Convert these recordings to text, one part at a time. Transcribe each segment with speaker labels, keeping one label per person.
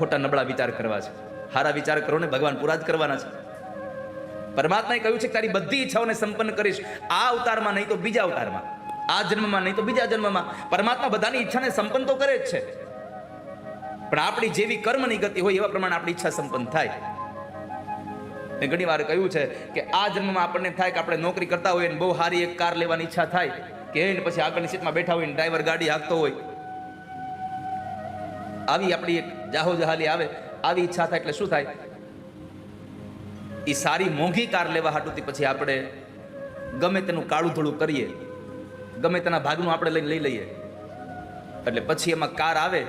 Speaker 1: ખોટા નબળા વિચાર કરવા છે. સારા વિચાર કરો ને ભગવાન પૂરા જ કરવાના છે. પરમાત્માએ કહ્યું છે કે તારી બધી ઈચ્છાઓને સંપન્ન કરીશ. આ અવતારમાં નહીં તો બીજા અવતારમાં. આ જન્મમાં નહીં તો બીજા જન્મમાં. પરમાત્મા બધાની ઈચ્છાને સંપન્ન તો કરે જ છે. પણ આપણી જેવી કર્મની ગતિ હોય એવા પ્રમાણે આપણી ઈચ્છા સંપન્ન થાય. મેં ઘણી વાર કહ્યું છે કે આ જન્મમાં આપણને થાય કે આપણે નોકરી કરતા હોઈએ બહુ સારી એક કાર લેવાની ઈચ્છા થાય. કે પછી આગળની સીટમાં બેઠા હોય ડ્રાઈવર ગાડી હાંકતો હોય. આવી આપણી એક જાહો જહાલી આવે, આવી ઈચ્છા થાય એટલે શું થાય? એ સારી મોંઘી કાર લેવા હાટુથી પછી આપણે ગમે તેનું કાળું ધોળું કરીએ, ગમે તેના ભાગનું આપણે લઈને લઈ લઈએ. એટલે પછી એમાં કાર આવે,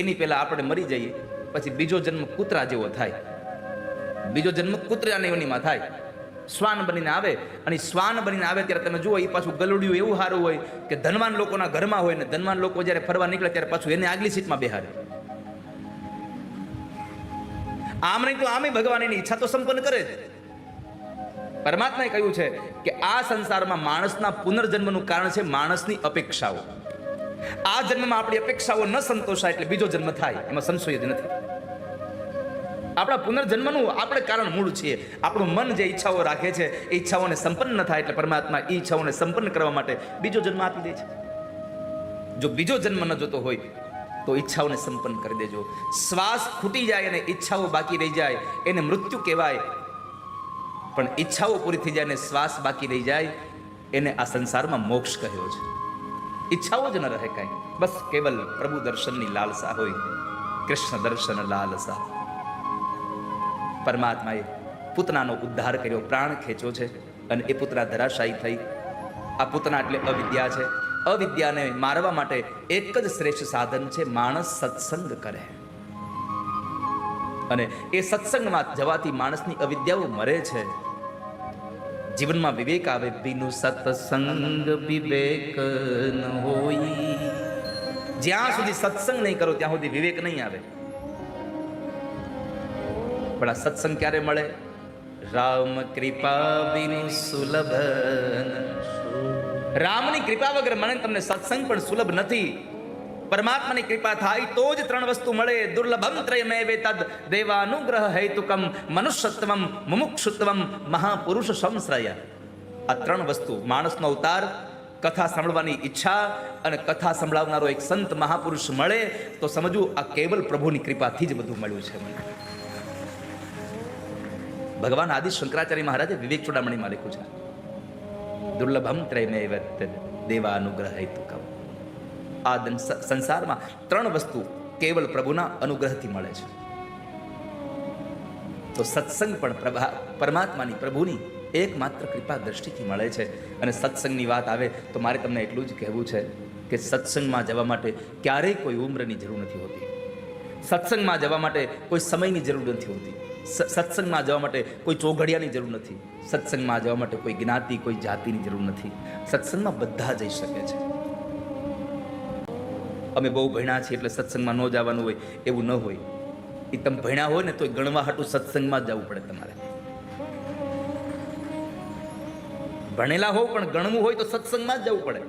Speaker 1: એની પહેલા આપણે મરી જઈએ, પછી બીજો જન્મ કૂતરા જેવો થાય. બીજો જન્મ કૂતરાની યોનીમાં થાય. શ્વાન બનીને આવે, અને શ્વાન બનીને આવે ત્યારે તમે જુઓ એ પાછું ગલુડિયું એવું સારું હોય કે ધનવાન લોકોના ઘરમાં હોય ને ધનવાન લોકો જ્યારે ફરવા નીકળે ત્યારે પાછું એને આગલી સીટમાં બેહારે આમ નહીં તો આમે ભગવાન એની ઈચ્છા તો સંપન્ન કરે જ. પરમાત્માએ કહ્યું છે કે આ સંસારમાં માણસના પુનર્જન્મનું કારણ છે માણસની અપેક્ષાઓ. આ જન્મમાં આપણી અપેક્ષાઓ ન સંતોષાય એટલે બીજો જન્મ થાય, એમાં સંશય જ નથી. આપણા પુનર્જન્મનું આપણે કારણ મૂળ છીએ. આપણું મન જે ઈચ્છાઓ રાખે છે, એ ઈચ્છાઓને સંપન્ન ન થાય એટલે પરમાત્મા ઈચ્છાઓને સંપન્ન કરવા માટે બીજો જન્મ આપી દે છે. જો બીજો જન્મ ન જોતો હોય તો ઈચ્છાઓને સંપન્ન કરી દેજો. શ્વાસ ખૂટી જાય અને ઈચ્છાઓ બાકી રહી જાય, એને મૃત્યુ કહેવાય. પણ ઈચ્છાઓ પૂરી થઈ જાય અને શ્વાસ બાકી રહી જાય, એને આ સંસારમાં મોક્ષ કહ્યો છે. ઈચ્છાઓ જ ન રહે કાંઈ. બસ કેવલ પ્રભુ દર્શનની લાલસા હોય. કૃષ્ણ દર્શન લાલસા. પરમાત્માએ પૂતનાનો ઉદ્ધાર કર્યો, પ્રાણ ખેંચ્યો છે અને એ પુતના ધરાશાયી થઈ. આ પૂતના એટલે અવિદ્યા છે. અવિદ્યાને મારવા માટે એક જ શ્રેષ્ઠ સાધન છે માણસ સત્સંગ કરે. અને એ સત્સંગમાં જવાથી માણસની અવિદ્યાઓ મરે છે. જીવનમાં વિવેક આવે બીનું સત્સંગ વિવેક ન હોય. જ્યાં સુધી સત્સંગ નહીં કરો ત્યાં સુધી વિવેક નહીં આવે. પણ આ સત્સંગ ક્યારે મળે? રામ કૃપા બિન સુલભ રામની કૃપા વગર મને તમને સત્સંગ પણ સુલભ નથી. પરમાત્માની કૃપા થાય તો જ ત્રણ વસ્તુ મળે. દુર્લભમ ત્રયમેવે તદ દેવાનુગ્રહ હૈતુકમ મનુષ્યત્વમ મુમુક્ષુત્વમ મહાપુરુષ સંશ્રય. આ ત્રણ વસ્તુ, માણસનો અવતાર, કથા સાંભળવાની ઈચ્છા અને કથા સંભળાવનારો એક સંત મહાપુરુષ મળે તો સમજવું આ કેવલ પ્રભુની કૃપાથી જ બધું મળ્યું છે મને. ભગવાન આદિ શંકરાચાર્ય મહારાજે વિવેક ચોડામણીમાં લખ્યું છે. દુર્લભમ ત્રયમેવ દેવાનુગ્રહ હેતુકમ આ સંસારમાં ત્રણ વસ્તુ કેવલ પ્રભુના અનુગ્રહથી મળે છે તો સત્સંગ પણ પરમાત્માની પ્રભુની એકમાત્ર કૃપા દ્રષ્ટિથી મળે છે અને સત્સંગની વાત આવે તો મારે તમને એટલું જ કહેવું છે કે સત્સંગમાં જવા માટે ક્યારેય કોઈ ઉમ્રની જરૂર નથી હોતી. સત્સંગમાં જવા માટે કોઈ સમયની જરૂર નથી હોતી. સત્સંગમાં જવા માટે કોઈ ચોઘડિયાની જરૂર નથી. સત્સંગમાં જવા માટે કોઈ જ્ઞાતિ, કોઈ જાતિની જરૂર નથી. સત્સંગમાં બધા જઈ શકે છે. અમે બહુ ભણ્યા છીએ એટલે સત્સંગમાં ન જવાનું હોય, એવું ન હોય. એ તમે ભણ્યા હોય ને તો ગણવા હાટું સત્સંગમાં જ જવું પડે તમારે. ભણેલા હોવ પણ ગણવું હોય તો સત્સંગમાં જ જવું પડે.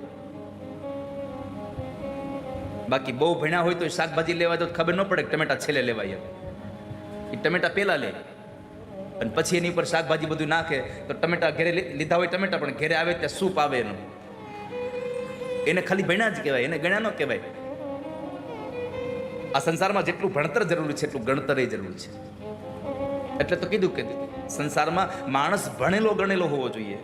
Speaker 1: બાકી બહુ ભણ્યા હોય તો શાકભાજી લેવા તો ખબર ન પડે ટમેટા છેલ્લે લેવાય એ ટમેટા પહેલાં લે. અને પછી એની ઉપર શાકભાજી બધું નાખે, તો ટમેટા ઘરે લીધા હોય ટમેટા, પણ ઘરે આવે ત્યાં સૂપ આવે એનું. એને ખાલી ભણ્યા જ કહેવાય, એને ગણ્યા ન કહેવાય. આ સંસારમાં જેટલું ભણતર જરૂરી છે, એટલું ગણતર એ જરૂરી છે. એટલે તો કીધું કે સંસારમાં માણસ ભણેલો ગણેલો હોવો જોઈએ.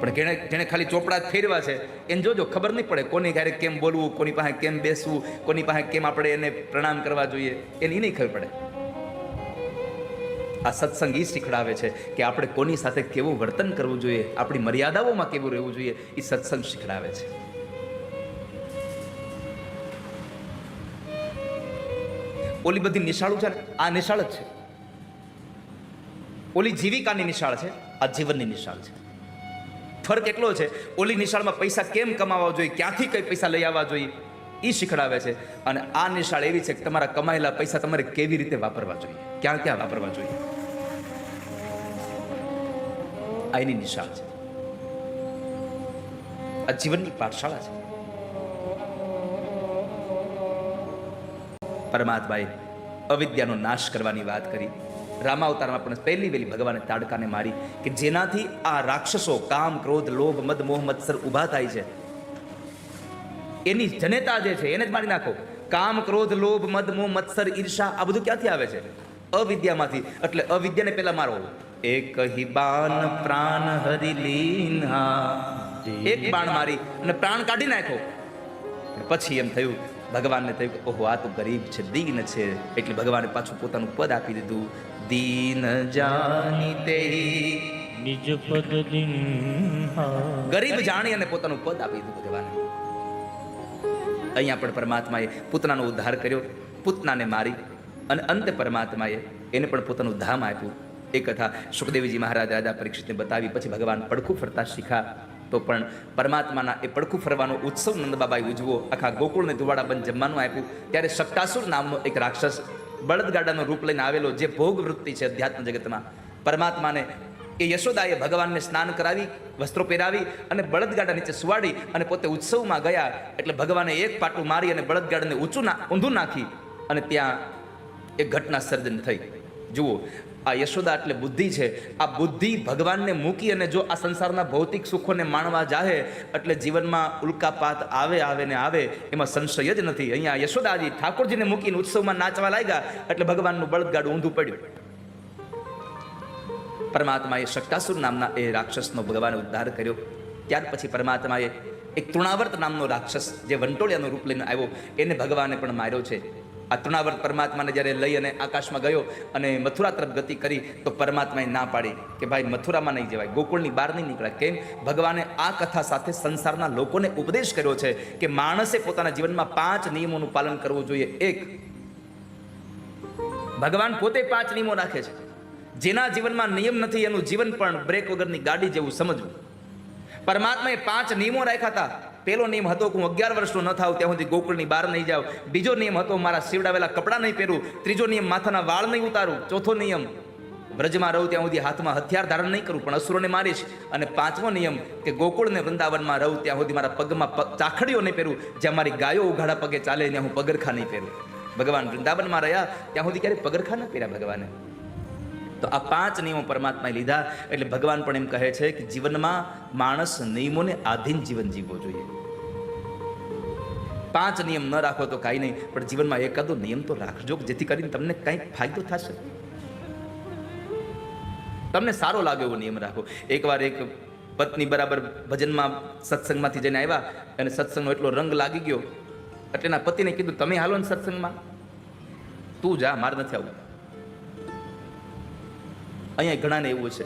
Speaker 1: પણ જેણે જેણે ખાલી ચોપડા ફેરવા છે, એને જોજો, ખબર નહીં પડે કોની ઘરે કેમ બોલવું, કોની પાસે કેમ બેસવું, કોની પાસે કેમ આપણે એને પ્રણામ કરવા જોઈએ. એની નહીં ખબર પડે. આ સત્સંગ એ શીખડાવે છે કે આપણે કોની સાથે કેવું વર્તન કરવું જોઈએ, આપણી મર્યાદાઓમાં કેવું રહેવું જોઈએ એ સત્સંગ શીખડાવે છે. ઓલી બધી નિશાળું છે ને, આ નિશાળ જ છે. ઓલી જીવિકાની નિશાળ છે, આ જીવનની નિશાળ છે. ફરક એટલો છે, ઓલી નિશાળમાં પૈસા કેમ કમાવા જોઈએ, ક્યાંથી કઈ પૈસા લઈ આવવા જોઈએ એ શીખડાવે છે. અને આ નિશાળ એવી છે કે તમારા કમાયેલા પૈસા તમારે કેવી રીતે વાપરવા જોઈએ, ક્યાં ક્યાં વાપરવા જોઈએ. આ એની નિશાળ છે. આ જીવનની પાઠશાળા છે. પરમાત્માએ અવિદ્યાનો નાશ કરવાની વાત કરી. રામાવતારમાં પણ પહેલી વહેલી ભગવાને તાડકાને મારી કે જેનાથી આ રાક્ષસો કામ, ક્રોધ, લોભ, મદ, મોહ, મત્સર ઊભા થાય છે. એની જનેતા જે છે એને જ મારી નાખો. કામ, ક્રોધ, લોભ, મદ, મોહ, મત્સર, ઈર્ષા આ બધું ક્યાંથી આવે છે? અવિદ્યામાંથી. એટલે અવિદ્યાને પહેલાં મારો. એક હિબાન પ્રાણ હરી લીના. એક બાણ મારી અને પ્રાણ કાઢી નાખો પછી એમ થયું ભગવાનને થયું કે ઓહો આ તો ગરીબ છે દીન છે. એટલે ભગવાને પાછું પોતાનું પદ આપી દીધું. દીન જાની તે
Speaker 2: નિજ પદ દિન્હા
Speaker 1: ગરીબ જાણી અને પોતાનું પદ આપી દીધું ભગવાને. અહીંયા પણ પરમાત્માએ પૂતનાનો ઉદ્ધાર કર્યો પૂતનાને મારી અને અંતે પરમાત્માએ એને પણ પોતાનું ધામ આપ્યું. એ કથા સુખદેવજી મહારાજ રાજા પરીક્ષિતને બતાવી, પછી ભગવાન પડખું ફરતા શીખા. તો પણ પરમાત્માના એ પડખું ફરવાનો ઉત્સવ નંદબાબાએ ઉજવો આખા ગોકુળને ધુવાડા બંધ જમવાનું આપ્યું. ત્યારે સપ્તાસુર નામનો એક રાક્ષસ બળદગાડાનું રૂપ લઈને આવેલો જે ભોગ વૃત્તિ છે અધ્યાત્મ જગતમાં. પરમાત્માને એ યશોદાએ ભગવાનને સ્નાન કરાવી, વસ્ત્રો પહેરાવી અને બળદગાડા નીચે સુવાડી અને પોતે ઉત્સવમાં ગયા. એટલે ભગવાને એક પાટું મારી અને બળદગાડાને ઊંચું ના, ઊંધું નાખી અને ત્યાં એક ઘટના સર્જન થઈ. જુઓ, આ યશોદા એટલે બુદ્ધિ છે. આ બુદ્ધિ ભગવાનને મૂકી અને જો આ સંસારના ભૌતિક સુખોને માણવા જાહે, એટલે જીવનમાં ઉલ્કાપાત આવે આવે ને આવે, એમાં સંશય જ નથી. અહીંયા યશોદાજી ઠાકોરજીને મૂકીને ઉત્સવમાં નાચવા લાગ્યા, એટલે ભગવાનનું બળદગાડું ઊંધું પડ્યું. પરમાત્માએ શક્તાસુર નામના એ રાક્ષસનો ભગવાને ઉદ્ધાર કર્યો. ત્યાર પછી પરમાત્માએ એક તૃણાવર્ત નામનો રાક્ષસ, જે વંટોળિયાનું રૂપ લઈને આવ્યો, એને ભગવાને પણ માર્યો છે. આ તૃણાવર્ત પરમાત્માને જ્યારે લઈ અને આકાશમાં ગયો અને મથુરા તરફ ગતિ કરી, તો પરમાત્માએ ના પાડી કે ભાઈ મથુરામાં નહીં જવાય, ગોકુળની બહાર નહીં નીકળાય. કેમ? ભગવાને આ કથા સાથે સંસારના લોકોને ઉપદેશ કર્યો છે કે માણસે પોતાના જીવનમાં પાંચ નિયમોનું પાલન કરવું જોઈએ. એક, ભગવાન પોતે પાંચ નિયમો રાખે છે. જેના જીવનમાં નિયમ નથી, એનું જીવન પણ બ્રેક વગરની ગાડી જેવું સમજવું. પરમાત્માએ પાંચ નિયમો રાખ્યા હતા. પેલો નિયમ હતો કે હું અગિયાર વર્ષનો ન થાવ ત્યાં સુધી ગોકુળની બહાર નહીં જાઉં. બીજો નિયમ હતો, મારા સીવડાવેલા કપડાં નહીં પહેરું. ત્રીજો નિયમ, માથાના વાળ નહીં ઉતારું. ચોથો નિયમ બ્રજમાં રહું ત્યાં સુધી હાથમાં હથિયાર ધારણ નહીં કરું, પણ અસુરોને મારીશ. અને પાંચમો નિયમ કે ગોકુળને વૃંદાવનમાં રહું, ત્યાં સુધી મારા પગમાં ચાખડીઓ નહીં પહેરું. જ્યાં મારી ગાયો ઉઘાડા પગે ચાલે, ત્યાં હું પગરખા નહીં પહેરું. ભગવાન વૃંદાવનમાં રહ્યા, ત્યાં સુધી ક્યારેય પગરખા ન પહેર્યા ભગવાને. તો આ પાંચ નિયમો પરમાત્માએ લીધા. એટલે ભગવાન પણ એમ કહે છે કે જીવનમાં માણસ નિયમોને આધીન જીવન જીવવો જોઈએ. પાંચ નિયમ ન રાખો તો કાંઈ નહીં, પણ જીવનમાં એકાદો નિયમ તો રાખજો જેથી કરીને તમને કંઈક ફાયદો થશે. તમને સારો લાગે એવો નિયમ રાખો. એકવાર એક પત્ની બરાબર ભજનમાં સત્સંગમાંથી જઈને આવ્યા અને સત્સંગનો એટલો રંગ લાગી ગયો. એટલે એના પતિને કીધું, તમે હાલો ને સત્સંગમાં. તું જા, મારે નથી આવું અહીંયા ઘણાને એવું છે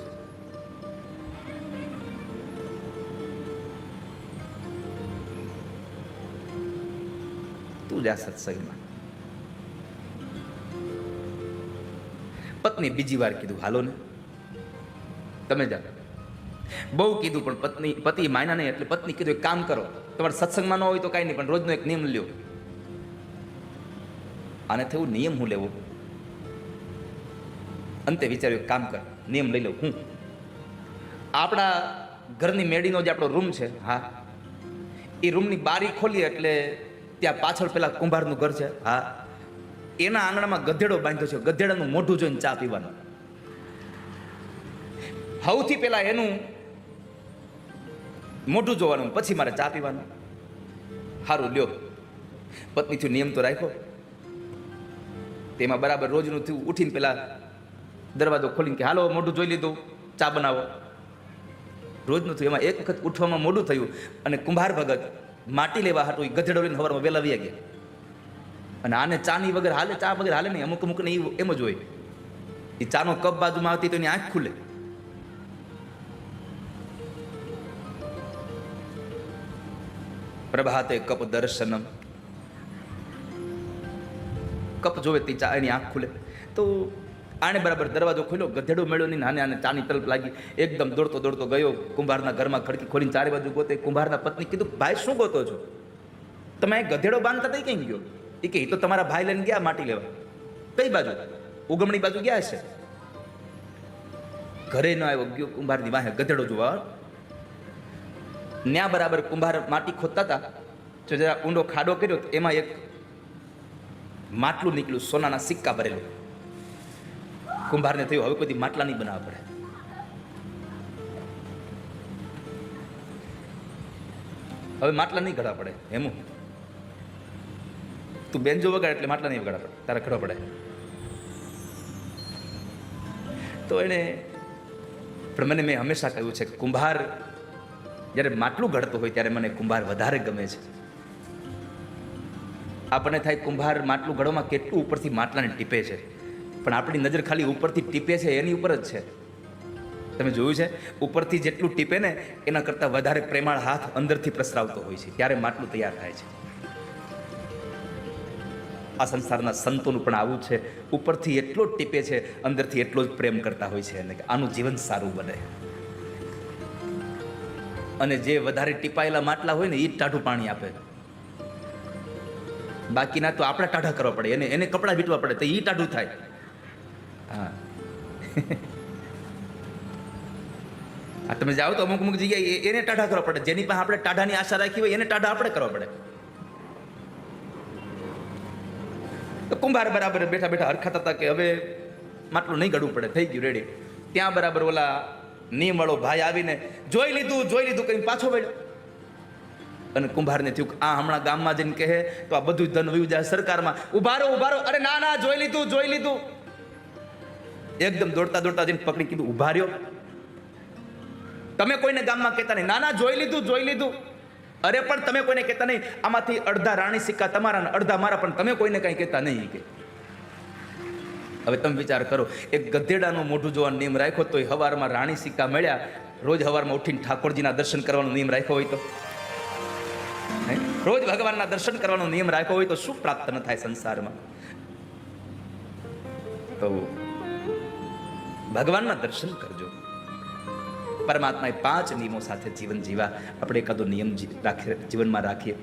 Speaker 1: તું જા સત્સંગમાં. પત્ની બીજી વાર કીધું, હાલો ને. તમે જાઓ બહુ કીધું, પણ પત્ની, પતિ માયના નહીં, એટલે પત્ની કીધું, એક કામ કરો, તમારે સત્સંગમાં ન હોય તો કાંઈ નહીં, પણ રોજનો એક નિયમ લ્યો. આને થયું નિયમ હું લેવો? અંતે વિચાર્યું કામ કર, નિયમ લઈ લઉં, હું. આપણા ઘરની મેડીનો જે આપણો રૂમ છે, હા, એ રૂમની બારી ખોલીએ એટલે ત્યાં પાછળ પેલા કુંભારનું ઘર છે, હા, એના આંગણામાં ગધેડો બાંધ્યો છે, ગધેડાનું મોઢું જોઈને ચા પીવાનું. સૌથી પહેલા એનું મોઢું જોવાનું, પછી મારે ચા પીવાનું. સારું લ્યો. પત્નીથી નિયમ તો રાખ્યો. તેમાં બરાબર રોજનું થયું, ઉઠીને પેલા દરવાજો ખોલીને કે, હાલો, મોઢું જોઈ લીધું, ચા બનાવો. રોજનું થયું. એમાં એક વખત ઉઠવામાં મોઢું થયું અને કુંભાર ભગત માટી લેવા હતું એ ગધેડો લઈને સવારમાં વહેલા વ્યા ગયા. અને આને ચાની વગર હાલે, ચા વગર હાલે નહીં અમુક અમુકને ઈ એમ જ હોય. એ ચાનો કપ બાજુમાં આવતી તો એની આંખ ખુલે. પ્રભાતે કપ દર્શનમ. કપ જોવે તે ચા એની આંખ ખુલે. તો આને બરાબર દરવાજો ખોલ્યો, ગધેડો મેળ્યો નહીં નાને આને ચાની તલપ લાગી. એકદમ દોડતો દોડતો ગયો, કુંભારના ઘરમાં ખડકી ખોલીને ચારે બાજુ ગોતે. કુંભારના પત્ની કીધું, ભાઈ, શું ગોતો છો? તમે ગધેડો બાંધતા તઈ કઈ ગયો? એ કે, "ઈ તો તમારા ભાઈ લઈને ગયા માટી લેવા. કઈ બાજુ? ઉગમણી બાજુ ગયા છે. ઘરે ન આવ્યો, ગયો કુંભારની વાહે ગધેડો જોવા. ન્યા બરાબર કુંભાર માટી ખોદતા હતા જો જરા ઊંડો ખાડો કર્યો એમાં એક માટલું નીકળ્યું, સોનાના સિક્કા ભરેલું. કુંભારને થયું. હવે કોઈ માટલા નહીં બનાવવા પડે. હવે માટલા નહીં ઘડવા પડે. એમું તું બેન્જો વગાડ એટલે માટલા નહીં વગાડવા પડે. તારે ઘડવા પડે. તો એણે, પણ મને મેં હંમેશા કહ્યું છે કે કુંભાર જ્યારે માટલું ઘડતો હોય ત્યારે મને કુંભાર વધારે ગમે છે. આપણને થાય કુંભાર માટલું ઘડવામાં કેટલું ઉપરથી માટલાને ટીપે છે. પણ આપણી નજર ખાલી ઉપરથી ટીપે છે, એની ઉપર જ છે. તમે જોયું છે? ઉપરથી જેટલું ટીપે ને, એના કરતાં વધારે પ્રેમાળ હાથ અંદરથી પ્રસરાવતો હોય છે. ત્યારે માટલું તૈયાર થાય છે. આ સંસારના સંતોનું પણ આવું છે. ઉપરથી એટલો જ ટીપે છે, અંદરથી એટલો જ પ્રેમ કરતા હોય છે અને આનું જીવન સારું બને. અને જે વધારે ટીપાયેલા માટલા હોય ને એ જ ટાઢું પાણી આપે. બાકીના તો આપણે ટાઢા કરવા પડે. એને એને કપડાં વીટવા પડે તો એ ટાઢું થાય. હા. તમે જાઓ તો અમુક અમુક જગ્યાએ એને ટાઢા કરવા પડે. જેની પાસે આપણે ટાઢાની આશા રાખી હોય, એને ટાઢા આપણે કરવા પડે. તો કુંભાર બરાબર બેઠા બેઠા હરખાતા હતા કે હવે માટલું નહીં ઘડવું પડે, થઈ ગયું રેડી ત્યાં બરાબર ઓલા નિયમવાળો ભાઈ આવીને જોઈ લીધું જોઈ લીધું કરીને પાછો વળ્યો. અને કુંભારને થયું આ હમણાં ગામમાં જઈને કહે, તો આ બધું ધન વયું જાય સરકારમાં. ઉભારો ઉભારો. અરે ના ના, જોઈ લીધું જોઈ લીધું. એકદમ દોડતા દોડતા જઈને પકડી કીધું, ઊભા રહ્યો. તમે કોઈને ગામમાં કહેતા નહીં. ના ના, જોઈ લીધું જોઈ લીધું. અરે, પણ તમે કોઈને કહેતા નહીં. આમાંથી અડધા રાણી સિક્કા તમારા અડધા મારા, પણ તમે કોઈને કંઈ કહેતા નહીં. કે હવે તમે વિચાર કરો, એક ગધેડાનું મોઢું જોવાનો નિયમ રાખ્યો તો હવારમાં રાણી સિક્કા મળ્યા, રોજ હવારમાં ઉઠીને ઠાકોરજીના દર્શન કરવાનો નિયમ રાખ્યો હોય તો. રોજ ભગવાનના દર્શન કરવાનો નિયમ રાખ્યો હોય તો શું પ્રાપ્ત ન થાય સંસારમાં? તો ભગવાનના દર્શન કરજો. પરમાત્માએ પાંચ નિયમો સાથે જીવન જીવા, આપણે એકાદો નિયમ જીવનમાં રાખીએ.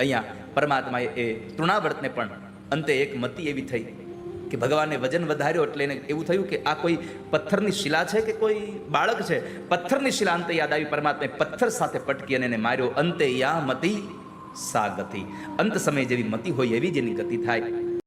Speaker 1: અહીંયા પરમાત્માએ એ તૃણાવ્રતને પણ અંતે એક મતી એવી થઈ કે ભગવાને વજન વધાર્યો એટલે એને એવું થયું કે આ કોઈ પથ્થરની શિલા છે કે કોઈ બાળક છે? પથ્થરની શિલા અંતે યાદ આવી, પરમાત્માએ પથ્થર સાથે પટકી અને એને માર્યો. અંતે યા મતી સા ગતિ અંત સમય જેવી મતિ હોય એવી જેની ગતિ થાય.